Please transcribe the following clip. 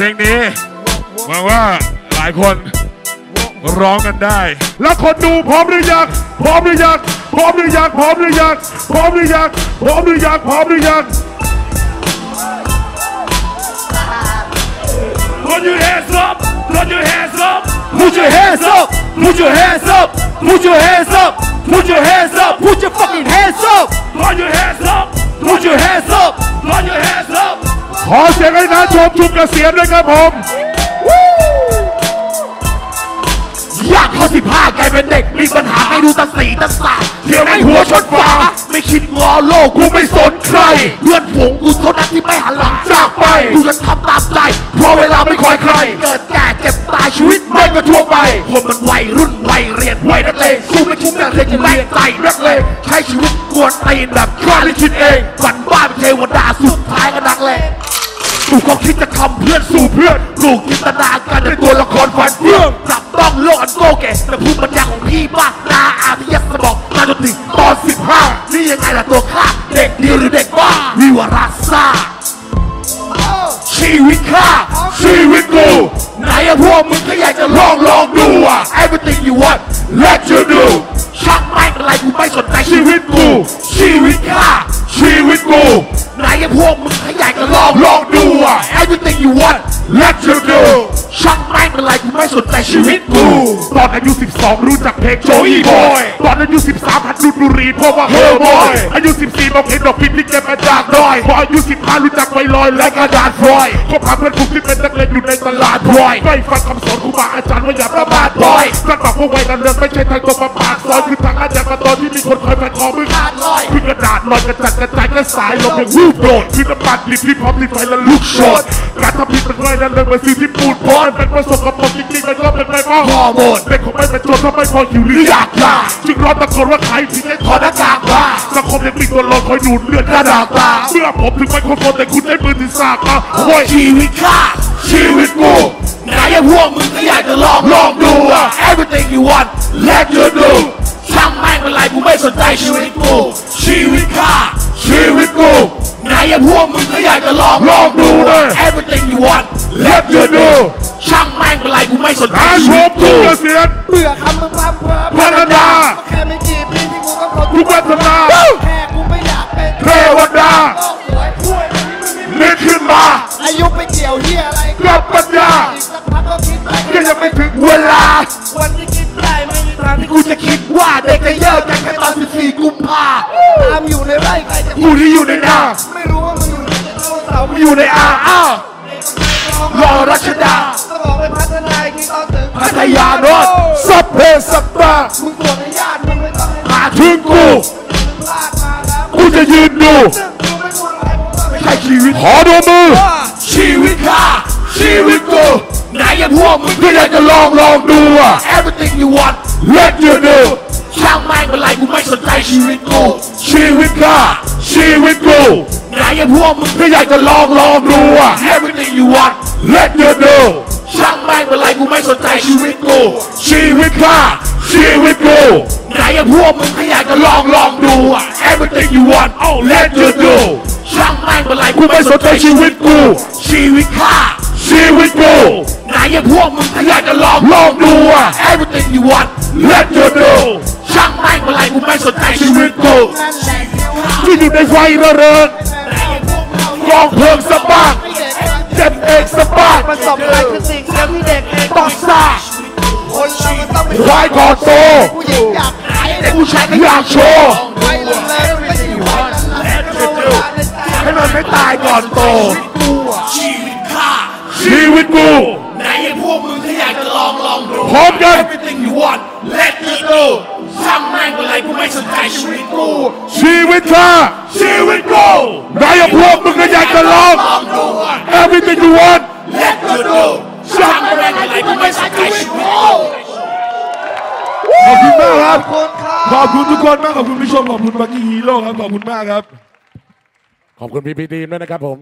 เพลงนี้หวังว่าหลายคนร้องกันได้ แล้วคนดูพร้อมหรือยังพร้อมหรือยังพร้อมหรือยังพร้อมหรือยังพร้อมหรือยังพร้อมหรือยังพร้อมหรือยัง Put your hands up Put your hands up Put your hands up Put your hands up Put your hands up ชมชุมเกษียณด้วยครับผมอยากเข้าสิบห้ากลายเป็นเด็ก มีปัญหาให้ดูตาสีตาสาเที่ยวในหัวชนฝาไม่คิดงอโลกกูไม่สนใคร เพื่อนฝูงกูเท่านั้นที่ไม่หันหลังจากไปกูจะทำตามใจ เพราะเวลาไม่คอยใคร เกิดแก่เจ็บตายชีวิตไม่ก็ทั่วไปคนมันวัยรุ่นวัยเรียนวัยนักเลงกูไม่คุ้มอย่างเรียนจะแรงใจนักเลงใช้ชีวิตกวนตีนแบบข้าที่คิดเองฝันบ้าเป็นเทวดาสุด กูก็คิดจะทำเพื่อนสู่เพื่อนกูจินตนาการเป็นตัวละครฝันเฟื่องจับต้องโลกอันโกแก่แต่ภูมิปัญญาของพี่บ้านาอาพิยสมองมาจนถึงตอนสิบห้านี่ยังไงล่ะตัวข้า เด็กดีหรือเด็กบ้าวิวาราซ่า you want let you do ช่างไม่เป็นไรกูไม่สนใจชีวิตกู ตอนอายุ 12 รู้จักเพลงโจอีบอยตอนอายุ 13หัดดูดบุหรีเพราะว่าเฮอร์บอยอายุ14บอกเห็นดอกพิษที่เก็บมาจากดอยพออายุ 15 รู้จักไวลอยและกระดาษฟอยคบหาเพื่อนผูงที่เป็นนักเรียอยู่ในตลาดบอยไม่ฟังคำสอนครูบาอาจารย์ ว่าอย่าประมาทบอยท่านบอกว่าวัยนั้นเรื่องไม่ใช่ทางตรงมาปากซอยคือทางอาจารย์มาตอนที่มีคนคอยแผ่นคอมึงขาดลอยคือกระดาษลอยกระจัดกระจายกระสายลงอย่างวูบโดดคือน้ำมันลิบที่พร้อมลิบไฟและลุกโชนการทำผิดมันง่ายนั่นเลยมันซื้อที่ปูนพอนเป็นประสบกับผมจริงๆมันก็เป็นไปมากฮอร์โมนเป็นของไม่เป็นโจรถ้าไม่พอหิวหรืออยากยาจึงร้อนตะโกนว่าใครถึงได้ถอดหน้ากากมาสังคมยังปิดตัวรอคอยดูดเลือดกระดาษตาเมื่อผมถึงไม่คนคนแต่คุณได้ปืนที่สากมาโอ้ยชีวิตข้า ชีวิตกูไหนอะพวกมึงก็อยากจะลองลองดูอะ everything you want let you do ช่างแม่งเป็นไรกูไม่สนใจชีวิตกู ชีวิตข้าชีวิตกูไหนอะพวกมึงก็อยากจะลองลองดูอะ everything you want let you do ช่างแม่งเป็นไรกูไม่สนใจอาชชีวิมตทุกู กเกษียณเบื่อคำมึงพร่ำเพ้อพัฒนา ก็แค่ไม่กี่ปีที่กูต้องทนทุกวัฒนา ไร่ใครจะกูที่อยู่ในนาไม่รู้ว่ามึงอยู่ในเสาเสาไม่อยู่ในอาอ้ารอรัชดาก็บอกไปพัฒนาอีกทีตอนถึงพัทยาโนดสัพเพสัตตามึงตรวจในญาติมึงไม่ต้องให้หาถึงกูมึงพลาดมาแล้วกูจะยืนดูซึ่งกูไม่พูดอะไรผมก็ไม่ใช่ชีวิตขอดูมือ ชีวิตข้าชีวิตกูไหนอะพวกมึงก็อยากจะลองลองดูอะ everything you want let you do ช่างแม่งเป็นไรกูไม่สนใจชีวิตกูชีวิตข้า ชีวิตกูไหนอะพวกมึงก็อยากจะลองลองดูอะ everything you want let you do ช่างแม่งเป็นไรกูไม่สนใจชีวิตกู ชีวิตข้าชีวิตกูไหนอะพวกมึงก็อยากจะลองลองดูอะ everything you want oh let you do ช่างแม่งเป็นไรกูไม่สนใจชีวิตกู ชีวิตข้าชีวิตกูไหนอะพวกมึงก็อยากจะลองลองดูอะ everything you want let you do ช่างแม่งเป็นไรกูไม่สนใจชีวิตกูนั่นแหละเที่ยวหาที่อยู่ในไฟระเริงไหนไอ้พวกเรากองเพลิงสะบัดไอ้เด็กมันเจ็บเอกสะบัดมันสำคัญคือสิ่งเดียวที่เด็กเองต้องซ่าคนเรามันต้องเป็นควายก่อนโตผู้หญิงอยากขายแต่ผู้ชายก็อยากโชว์ไว้เลยไม่ใช่ไว้แล้วก็เวลาในใจให้มันไม่ตายก่อนโตชีวิตข้าชีวิตกูไหนไอ้พวกมึงที่อยากจะลองลองดูพร้อมกัน everything you want let me go ช่างแม่งเป็นไรกูไม่สนใจชีวิตกู ชีวิตข้าชีวิตกูนายพวกมึงก็อยากจะลองลองดูอะ everything you want let me go ช่างแม่งเป็นไรกูไม่สนใจชีวิตกูขอบคุณมากครับคนครับ ขอบคุณทุกคนมาก ขอบคุณผู้ชม ขอบคุณบักกี้ฮีโร่ครับ ขอบคุณมากครับ ขอบคุณพี่พีทีมด้วยนะครับผม